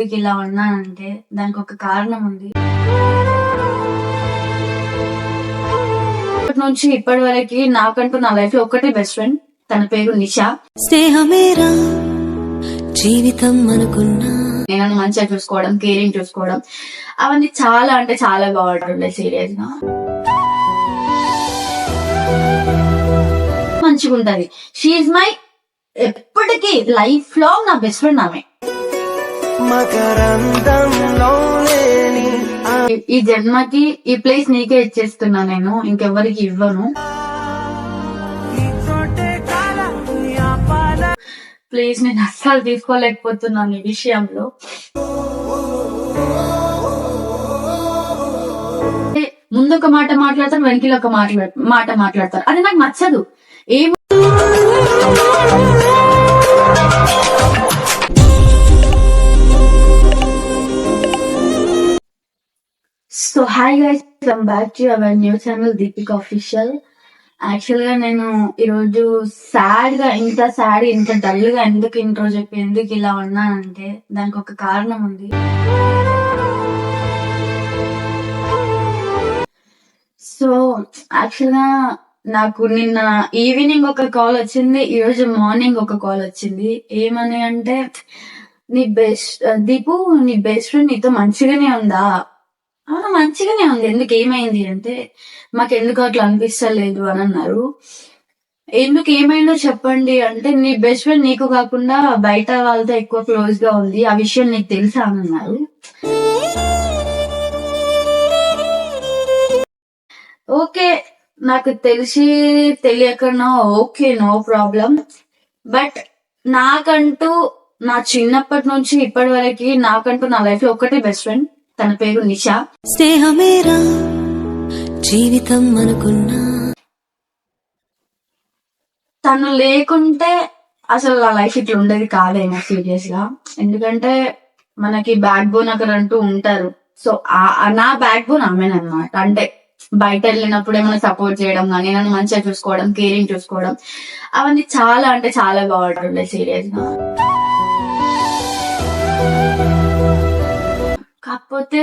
ఇలా ఉన్నానంటే దానికి ఒక కారణం ఉంది. ఇప్పటి నుంచి ఇప్పటి వరకు నాకంటూ నా లైఫ్లో ఒక్కటే బెస్ట్ ఫ్రెండ్ తన పేరు నిషా. స్నేహమేరా జీవితం అనుకున్నా. నేను మంచిగా చూసుకోవడం కేరింగ్ చూసుకోవడం అవన్నీ చాలా అంటే చాలా బాగుంటుండే సీరియస్గా మంచిగా ఉంటది షీఈ్ మై ఎప్పటికీ లైఫ్లో నా బెస్ట్ ఫ్రెండ్ ఆమె. ఈ- జన్మకి ఈ ప్లేస్ నీకే ఇచ్చేస్తున్నా నేను ఇంకెవ్వరికి ఇవ్వను. ప్లీజ్ నేను అస్సలు తీసుకోలేకపోతున్నాను ఈ విషయంలో. ముందు ఒక మాట మాట్లాడతారు వెనకిలో ఒక మాట్లా మాట మాట్లాడతారు అది నాకు నచ్చదు. ఏం hi guys welcome back to our new channel Deepik official యాక్చువల్గా నేను ఈరోజు సాడ్గా ఇంత సాడ్ ఇంత డల్గా ఎందుకు ఇంట్రో చెప్పి ఎందుకు ఇలా ఉన్నానంటే దానికి ఒక కారణం ఉంది. సో యాక్చువల్గా నాకు నిన్న ఈవినింగ్ ఒక కాల్ వచ్చింది ఈ రోజు మార్నింగ్ ఒక కాల్ వచ్చింది. ఏమని అంటే నీ బెస్ట్ దీపు నీ బెస్ట్ ఫ్రెండ్ నీతో మంచిగానే ఉందా? అవును మంచిగానే ఉంది. ఎందుకు ఏమైంది అంటే మాకు ఎందుకు అట్లా అనిపిస్తలేదు అని అన్నారు. ఎందుకు ఏమైందో చెప్పండి అంటే నీ బెస్ట్ ఫ్రెండ్ నీకు కాకుండా బయట వాళ్ళతో ఎక్కువ క్లోజ్గా ఉంది. ఆ విషయం నీకు తెలుసా అని అన్నారు. ఓకే నాకు తెలిసి తెలియకనో ఓకే నో ప్రాబ్లం. బట్ నాకంటూ నా చిన్నప్పటి నుంచి ఇప్పటి వరకు నాకంటూ నా లైఫ్లో ఒక్కటే బెస్ట్ ఫ్రెండ్ తన పేరు నిషా. స్నేహమేరా జీవితం అనుకున్నా. తను లేకుంటే అసలు నా లైఫ్ ఇట్లా ఉండేది కాదేమో సీరియస్గా. ఎందుకంటే మనకి బ్యాక్ బోన్ అక్కడ అంటూ ఉంటారు. సో ఆ- ఆ నా బ్యాక్ బోన్ అమ్మేనమాట అంటే బయట వెళ్ళినప్పుడు ఏమైనా సపోర్ట్ చేయడం కానీ నన్ను మంచిగా చూసుకోవడం కేరింగ్ చూసుకోవడం అవన్నీ చాలా అంటే చాలా బాగుంటుండే సీరియస్గా. కాకపోతే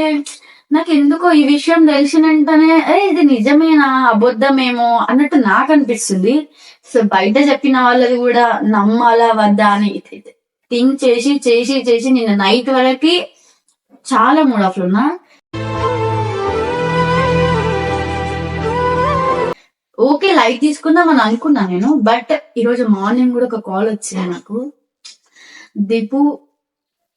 నాకు ఎందుకో ఈ విషయం తెలిసిన వెంటనే "ఏ, ఇది నిజమేనా? అబద్ధమేమో? అన్నట్టు నాకు అనిపిస్తుంది సో బయట చెప్పిన వాళ్ళది కూడా నమ్మాలా వద్దా అని థింక్ చేసి చేసి చేసి నిన్న నైట్ వరకు చాలా మూడ్ ఆఫ్లు ఉన్నా ఓకే లైట్ తీసుకుందాం అని అనుకున్నా నేను బట్ ఈరోజు మార్నింగ్ కూడా ఒక కాల్ వచ్చింది నాకు. దీపు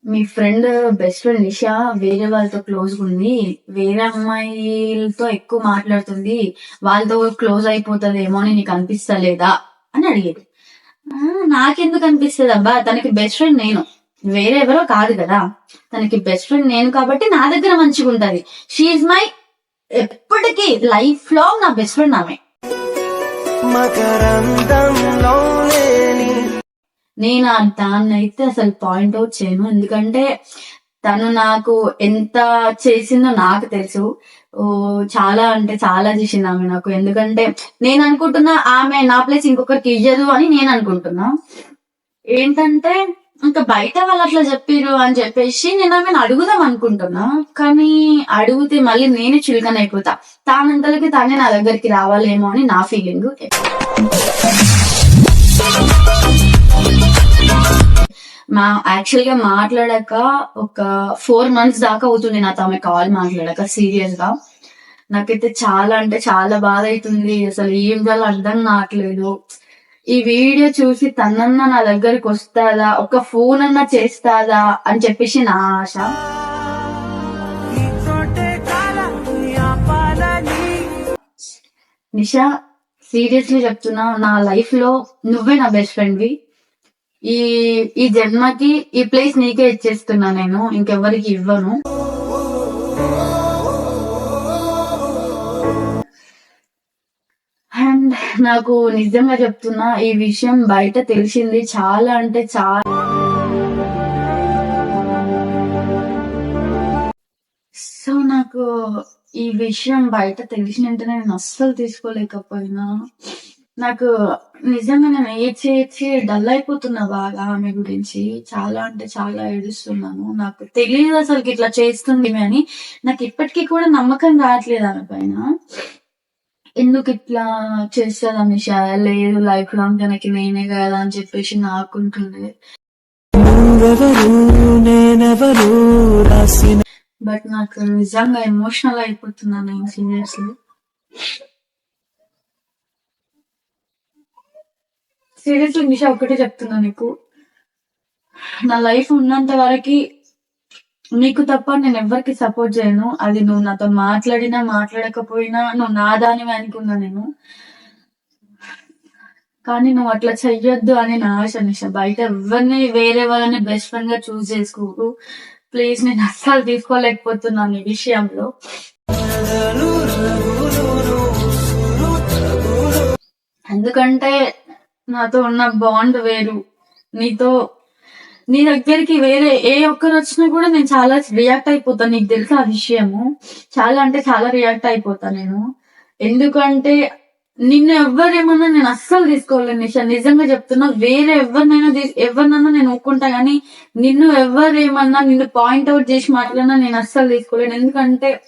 మీ ఫ్రెండ్ బెస్ట్ ఫ్రెండ్ నిషా వేరే వాళ్ళతో క్లోజ్ ఉంది. వేరే అమ్మాయిలతో ఎక్కువ మాట్లాడుతుంది. వాళ్ళతో క్లోజ్ అయిపోతుందేమో అని నీకు అనిపిస్తలేదా అని అడిగేది. నాకెందుకు అనిపిస్తుంది అబ్బా? తనకి బెస్ట్ ఫ్రెండ్ నేను. వేరే ఎవరో కాదు కదా. తనకి బెస్ట్ ఫ్రెండ్ నేను కాబట్టి నా దగ్గర మంచిగా ఉంటది షీఈ్ మై ఎప్పటికీ లైఫ్లో నా బెస్ట్ ఫ్రెండ్ ఆమె. మకరందంలో నేను ఆ దాన్ని అయితే అసలు పాయింట్ అవుట్ చేయను. ఎందుకంటే తను నాకు ఎంత చేసిందో నాకు తెలుసు. ఓ చాలా అంటే చాలా చేసింది ఆమె నాకు. ఎందుకంటే నేను అనుకుంటున్నా ఆమె నా ప్లేస్ ఇంకొకరికి ఇయ్యదు అని నేను అనుకుంటున్నా. ఏంటంటే ఇంకా బయట వాళ్ళు అట్లా చెప్పిరు అని చెప్పేసి నేను ఆమెను అడుగుదాం అనుకుంటున్నా. కానీ అడిగితే మళ్ళీ నేను చులకన అయిపోతా. తానంతలకి తానే నా దగ్గరికి రావాలేమో అని నా ఫీలింగ్ మా యాక్చువల్గా మాట్లాడాక ఒక ఫోర్ మంత్స్ దాకా అవుతుంది నాతో ఆమె కాల్ మాట్లాడాక సీరియస్గా. నాకైతే చాలా అంటే చాలా బాధ అవుతుంది. అసలు ఏం చేయాలో అర్థం కావట్లేదు. ఈ వీడియో చూసి తనన్నా నా దగ్గరికి వస్తాదా? ఒక ఫోన్ అన్నా చేస్తాదా? అని చెప్పేసి నా ఆశ. నిషా సీరియస్లీ చెప్తున్నా నా లైఫ్లో నువ్వే నా బెస్ట్ ఫ్రెండ్వి ఈ ఈ జన్మకి ఈ ప్లేస్ నీకే ఇచ్చేస్తున్నా నేను ఇంకెవ్వరికి ఇవ్వను. అండ్ నాకు నిజంగా చెప్తున్నా ఈ విషయం బయట తెలిసింది చాలా అంటే చాలా. సో నాకు ఈ విషయం బయట తెలిసిన వెంటనే నేను అస్సలు తీసుకోలేకపోయినా. నాకు నిజంగా నేను ఏడ్చి ఏడ్చి డల్ అయిపోతున్నా బాగా ఆమె గురించి. చాలా అంటే చాలా ఏడుస్తున్నాను. నాకు తెలియదు అసలు ఇట్లా చేస్తుంది అని. నాకు ఇప్పటికీ కూడా నమ్మకం రావట్లేదు ఆమె పైన. ఎందుకు ఇట్లా చేస్తుంది అమిష లేదు లైఫ్ లాంగ్ తనకి నేనే కదా అని చెప్పేసి రాసిన బట్ నాకు నిజంగా ఎమోషనల్ అయిపోతున్నాను నేను సీరియస్లీ సీరియస్లీ నిషా ఒకటే చెప్తున్నా నీకు. నా లైఫ్ ఉన్నంత వరకు నీకు తప్ప నేను ఎవరికి సపోర్ట్ చేయను. అది నువ్వు నాతో మాట్లాడినా మాట్లాడకపోయినా నువ్వు నా దానివి అనుకున్నా నేను. కానీ నువ్వు అట్లా చెయ్యొద్దు అని నా ఆశ నిష. బయట ఎవరిని వేరే వాళ్ళని బెస్ట్ ఫ్రెండ్గా చూస్ చేసుకోకు. ప్లీజ్ నేను అస్సలు తీసుకోలేకపోతున్నాను ఈ విషయంలో. ఎందుకంటే నాతో ఉన్న బాండ్ వేరు. నీతో నీ దగ్గరికి వేరే ఏ ఒక్కరు వచ్చినా కూడా నేను చాలా రియాక్ట్ అయిపోతాను నీకు తెలుసు ఆ విషయము? చాలా అంటే చాలా రియాక్ట్ అయిపోతా నేను. ఎందుకంటే నిన్ను ఎవరేమన్నా నేను అస్సలు తీసుకోలేను నిషా. నిజంగా చెప్తున్నా వేరే ఎవరినైనా ఎవరినన్నా ఎవరినైనా నేను ఒప్పుకుంటా కానీ నిన్ను ఎవరేమన్నా నిన్ను పాయింట్ అవుట్ చేసి మాట్లాడినా నేను అస్సలు తీసుకోలేను. ఎందుకంటే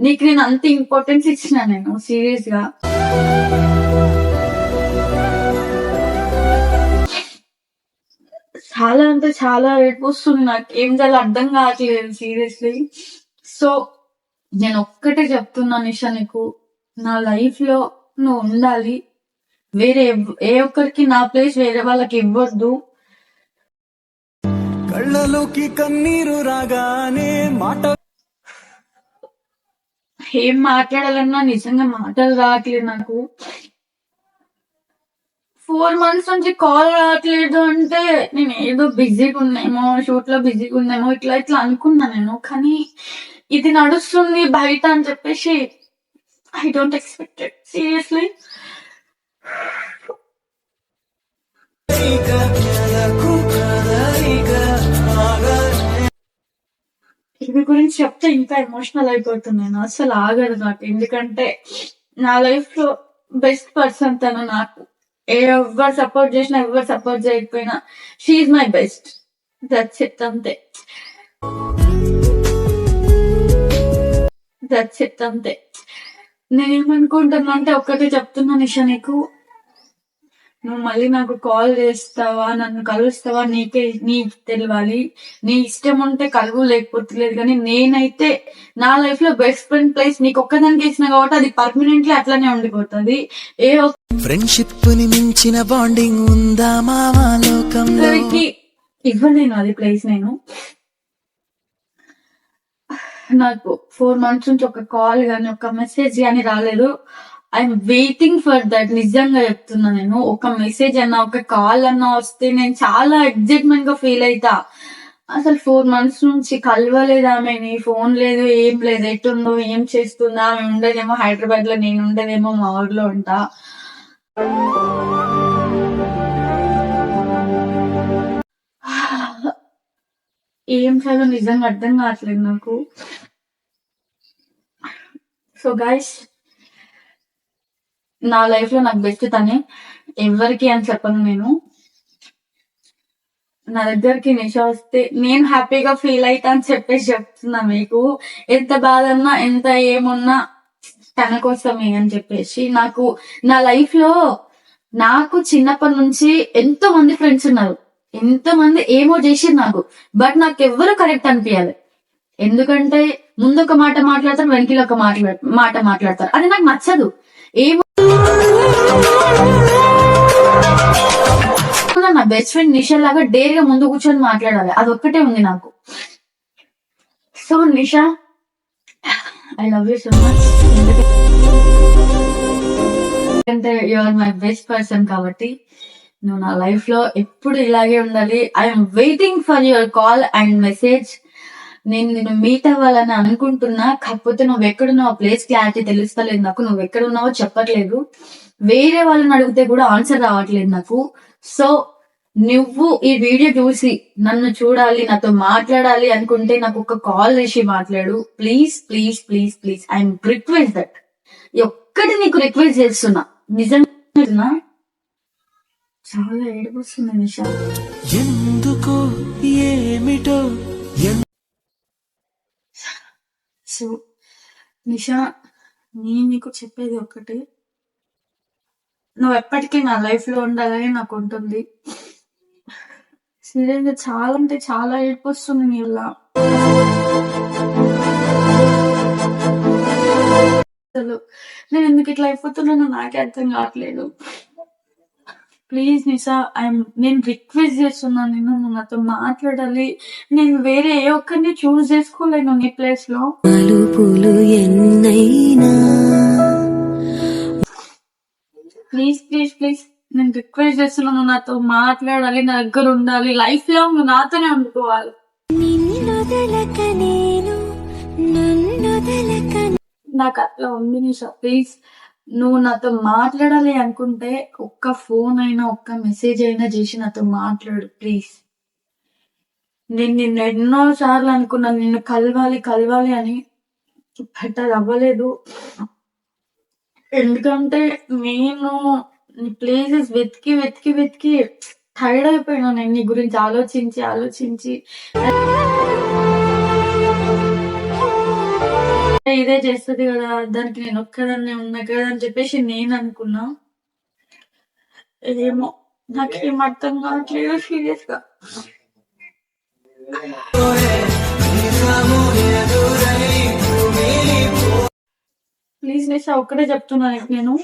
నీకు నేను అంత ఇంపార్టెన్స్ ఇచ్చిన నేను సీరియస్గా. చాలా అంటే చాలా ఏడుపు వస్తుంది నాకు. ఏం చేయాలో అర్థం కావట్లేదు సీరియస్లీ సో నేను ఒక్కటే చెప్తున్నా నిషా నీకు నా లైఫ్లో నువ్వు ఉండాలి. వేరే ఏ ఒక్కరికి నా ప్లేస్ వేరే వాళ్ళకి ఇవ్వద్దు. కళ్ళలోకి కన్నీరు రాగానే మాట ఏం మాట్లాడాలన్నా నిజంగా మాటలు రావట్లేదు నాకు. ఫోర్ మంత్స్ నుంచి కాల్ రావట్లేదు అంటే నేను ఏదో బిజీగా ఉన్నామో షూట్లో బిజీగా ఉన్నామో ఇట్లా ఇట్లా అనుకున్నా నేను. కానీ ఇది నడుస్తుంది బయట అని చెప్పేసి ఐ డోంట్ ఎక్స్పెక్టెడ్ సీరియస్లీ ఇవి గురించి చెప్తే ఇంకా ఎమోషనల్ అయిపోతున్నాను అసలు ఆగదు నాకు. ఎందుకంటే నా లైఫ్లో బెస్ట్ పర్సన్ తను నాకు. ఎవరు సపోర్ట్ చేసినా ఎవరు సపోర్ట్ చేయకపోయినా she my best that's it అంతే. దట్స్ ఇట్ అంతే. నేనేమనుకుంటున్నా అంటే ఒక్కటే చెప్తున్నా నిషా నీకు. నువ్వు మళ్ళీ నాకు కాల్ చేస్తావా నన్ను కలుస్తావా నీకే నీకు తెలియాలి నీ ఇష్టం ఉంటే కలువు లేకపోతే లేదు. కానీ నేనైతే నా లైఫ్లో బెస్ట్ ఫ్రెండ్ ప్లేస్ నీకు ఒక్కదానికి ఇచ్చిన కాబట్టి అది పర్మనెంట్లీ అట్లానే ఉండిపోతుంది. ఏ ఫ్రెండ్షిప్ని మించిన బాండింగ్ ఉందా మావా లోకంలో? ఇవ్వలేను అది ప్లేస్ నేను. నాకు ఫోర్ మంత్స్ నుంచి ఒక కాల్ గానీ ఒక మెసేజ్ గానీ రాలేదు. ఐఎమ్ వెయిటింగ్ ఫర్ దట్ నిజంగా చెప్తున్నా నేను. ఒక మెసేజ్ అన్నా ఒక కాల్ అన్నా వస్తే నేను చాలా ఎగ్జైట్మెంట్గా ఫీల్ అవుతా అసలు ఫోర్ మంత్స్ నుంచి కలవలేదు ఆమెని ఫోన్ లేదు ఏం లేదు. ఎట్టుందో ఏం చేస్తుందో ఆమె ఉండదేమో. హైదరాబాద్లో నేను ఉండదేమో మా ఊర్లో ఉంటా. ఏం చేయాలో నిజంగా అర్థం కావట్లేదు నాకు. సో గైస్ నా లైఫ్లో నాకు బెస్ట్ తనే ఎవరికి అని చెప్పను నేను. నా దగ్గరికి నిష వస్తే నేను హ్యాపీగా ఫీల్ అవుతా అని చెప్పేసి చెప్తున్నా మీకు. ఎంత బాధ ఉన్నా ఎంత ఏమున్నా తన కోసమే అని చెప్పేసి నాకు నా లైఫ్లో నాకు చిన్నప్పటి నుంచి ఎంతో మంది ఫ్రెండ్స్ ఉన్నారు. ఎంతో మంది ఏమో చేసిరు నాకు. బట్ నాకు ఎవ్వరు కరెక్ట్ అనిపించాలి ఎందుకంటే ముందు ఒక మాట మాట్లాడతారు వెనకిలో ఒక మాట్లాడ మాట మాట్లాడతారు అది నాకు నచ్చదు. నా బెస్ట్ ఫ్రెండ్ నిషా లాగా డేర్గా ముందు కూర్చొని మాట్లాడాలి. అది ఒక్కటే ఉంది నాకు. So Nisha I love you so much ఎందుకంటే you are my best person కాబట్టి నువ్వు నా లైఫ్లో ఎప్పుడు ఇలాగే ఉండాలి. I'm waiting for your call and message నేను నిన్ను మీట్ అవ్వాలని అనుకుంటున్నా కాకపోతే నువ్వు ఎక్కడున్నావు ఆ ప్లేస్ క్లారిటీ తెలుస్తలేదు నాకు. నువ్వు ఎక్కడున్నావో చెప్పట్లేదు. వేరే వాళ్ళని అడిగితే కూడా ఆన్సర్ రావట్లేదు నాకు. సో నువ్వు ఈ వీడియో చూసి నన్ను చూడాలి నాతో మాట్లాడాలి అనుకుంటే నాకు ఒక కాల్ చేసి మాట్లాడు. Please please please please I'm request that ఒక్కటి నీకు రిక్వెస్ట్ చేస్తున్నా. నిజంగా? చాలా ఏడుపు వస్తుంది నిషా. ఎందుకో ఏమిటో సో నిషా నేను నీకు చెప్పేది ఒకటి నువ్వు ఎప్పటికీ నా లైఫ్లో ఉండాలని నాకు ఉంటుంది. సీరియస్గా చాలా అంటే చాలా ఏడుపు వస్తుంది నీ అసలు నేను ఎందుకు ఇట్లా అయిపోతున్నానో నాకే అర్థం కావట్లేదు. ప్లీజ్ నిషా ఐఎమ్ నేను రిక్వెస్ట్ చేస్తున్నాను నేను నువ్వు నాతో మాట్లాడాలి. నేను వేరే ఏ ఒక్కరిని చూస్ చేసుకోలేను నీ ప్లేస్లో. Please please please. నేను రిక్వెస్ట్ చేస్తున్నాను నాతో మాట్లాడాలి నా దగ్గర ఉండాలి. లైఫ్లో నాతోనే నన్నొదలక నాకు అట్లా ఉంది నిషా ప్లీజ్. నువ్వు నాతో మాట్లాడాలి అనుకుంటే ఒక్క ఫోన్ అయినా ఒక్క మెసేజ్ అయినా చేసి నాతో మాట్లాడు ప్లీజ్. నేను నిన్ను ఎన్నో సార్లు అనుకున్నాను నిన్ను కలవాలి కలవాలి అని బట్ అది అవ్వలేదు. ఎందుకంటే నేను నీ ప్లేసెస్ వెతికి వెతికి వెతికి టైర్డ్ అయిపోయినా. నేను నీ గురించి ఆలోచించి ఆలోచించి. ఇదే చేస్తుంది కదా దానికి నేను ఒక్కదాన్నే ఉన్నా కదా అని చెప్పేసి నేను అనుకున్నా. ఏమో నాకేం అర్థం కావట్లేదు సీరియస్గా ప్లీజ్ నిషా ఒక్కటే చెప్తున్నా నీకు నేను.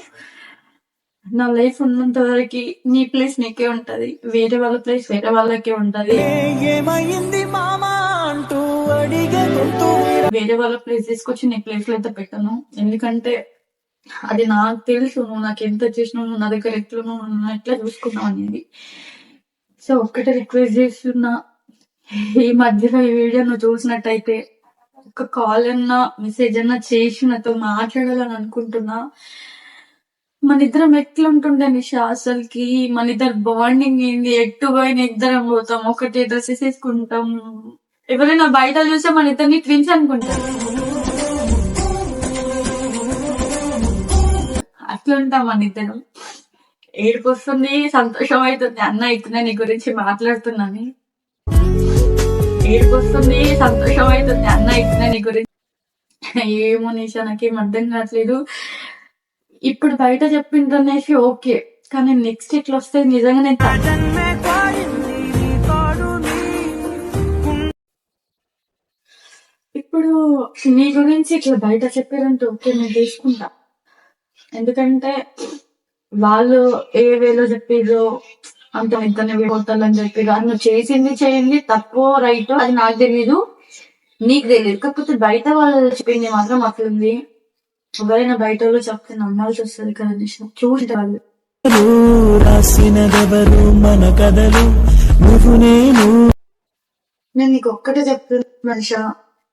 నా లైఫ్ ఉన్నంత వరకు నీ ప్లేస్ నీకే ఉంటది వేరే వాళ్ళ ప్లేస్ వేరే వాళ్ళకే ఉంటది. ఏమైంది మామా? వేరే వాళ్ళ ప్లేస్ తీసుకొచ్చి నీ ప్లేస్లో అయితే పెట్టను? ఎందుకంటే అది నాకు తెలుసు నువ్వు నాకు ఎంత చేసినావు నువ్వు నా దగ్గర ఎట్లున్నావు నువ్వు ఎట్లా చూసుకున్నావు అనేది. సో ఒక్కటే రిక్వెస్ట్ చేస్తున్నా. ఈ మధ్యలో ఈ వీడియో నువ్వు చూసినట్టయితే ఒక కాల్ అన్నా మెసేజ్ అన్నా చేసి నాతో మాట్లాడాలని అనుకుంటున్నా. మన ఇద్దరం ఎట్లుంటుండే నిషా అసలుకి? మన ఇద్దరు బాండింగ్ ఏంది? ఎట్టు పోయిన ఇద్దరం పోతాం ఒకటే డ్రెస్సెస్ వేసుకుంటాం. ఎవరైనా బయట చూస్తే మన ఇద్దరిని ట్విన్స్ అనుకుంటాం అట్లుంటాం మన ఇద్దరం. ఏడుపొస్తుంది సంతోషం అవుతుంది అన్న ఇట్లా నీ గురించి మాట్లాడుతున్నాను. ఏడుపొస్తుంది సంతోషం అవుతుంది అన్న ఇట్లా నీ గురించి. ఏమో నిషా నాకేం అర్థం కావట్లేదు. ఇప్పుడు బయట చెప్పిందనేసి ఓకే కానీ నెక్స్ట్ ఇట్లా వస్తే నిజంగా నేను ఇప్పుడు నీ గురించి ఇట్లా బయట చెప్పారంటే ఓకే నేను తీసుకుంటా. ఎందుకంటే వాళ్ళు ఏ వేలో చెప్పిర్రో అంత ఇద్దరిని విడిపోతాలని చెప్పి నువ్వు చేసింది చేయండి తప్పో రైటో అది నాకు తెలియదు నీకు తెలియదు కాకపోతే బయట వాళ్ళు చెప్పింది మాత్రం అట్లుంది. ఎవరైనా బయట వాళ్ళు చెప్తే నమ్మాల్సి వస్తుంది కదా నిషా. చూసింటే వాళ్ళు? రాసినదెవరు మన కథలు? నేను నీకు ఒక్కటే చెప్తున్నా నిషా.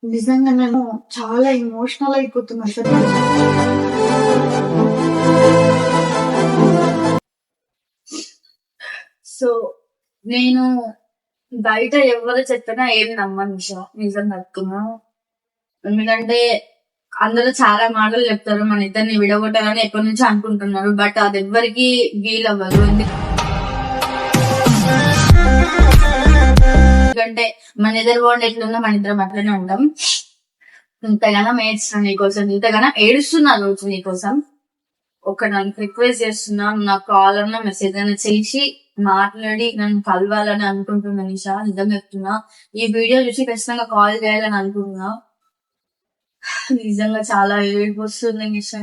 నిజంగా నేను చాలా ఎమోషనల్ అయిపోతున్నా సార్. సో నేను బయట ఎవరు చెప్పినా ఏం నమ్మను నిషా. నిజం నక్కున్నా ఎందుకంటే అందరూ చాలా మాటలు చెప్తారు మన ఇద్దరిని విడగొట్టాలని ఎప్పటి నుంచి అనుకుంటున్నారు బట్ అది ఎవ్వరికి వీలవ్వదు. అవ్వదు ఎందుకంటే మన ఇద్దరు బాండ్ ఎట్లున్నా మన ఇద్దరం అట్లనే ఉంటాం ఇంతగానో ఏడుస్తున్నా నీకోసం. ఇంతగానో ఏడుస్తున్నా రోజు నీకోసం. ఒక నన్ను రిక్వెస్ట్ చేస్తున్నా నా కాల్ అన్న మెసేజ్ అయినా చేసి మాట్లాడి నన్ను కలవాలని అనుకుంటున్నా నిషా నిజం చెప్తున్నా. ఈ వీడియో చూసి ఖచ్చితంగా కాల్ చేయాలని అనుకుంటున్నా. నిజంగా చాలా ఏడుపు వస్తుంది నిషా.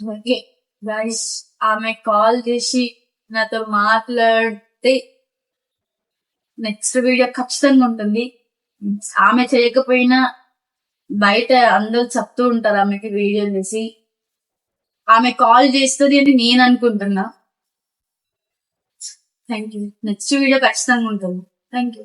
ఓకే గైస్ ఆమె కాల్ చేసి నాతో మాట్లాడితే నెక్స్ట్ వీడియో ఖచ్చితంగా ఉంటుంది. ఆమె చేయకపోయినా బయట అందరూ చెప్తూ ఉంటారు ఆమెకి వీడియో చేసి. ఆమె కాల్ చేస్తుంది అని నేను అనుకుంటున్నా. థ్యాంక్ యూ నెక్స్ట్ వీడియో ఖచ్చితంగా ఉంటుంది. Thank you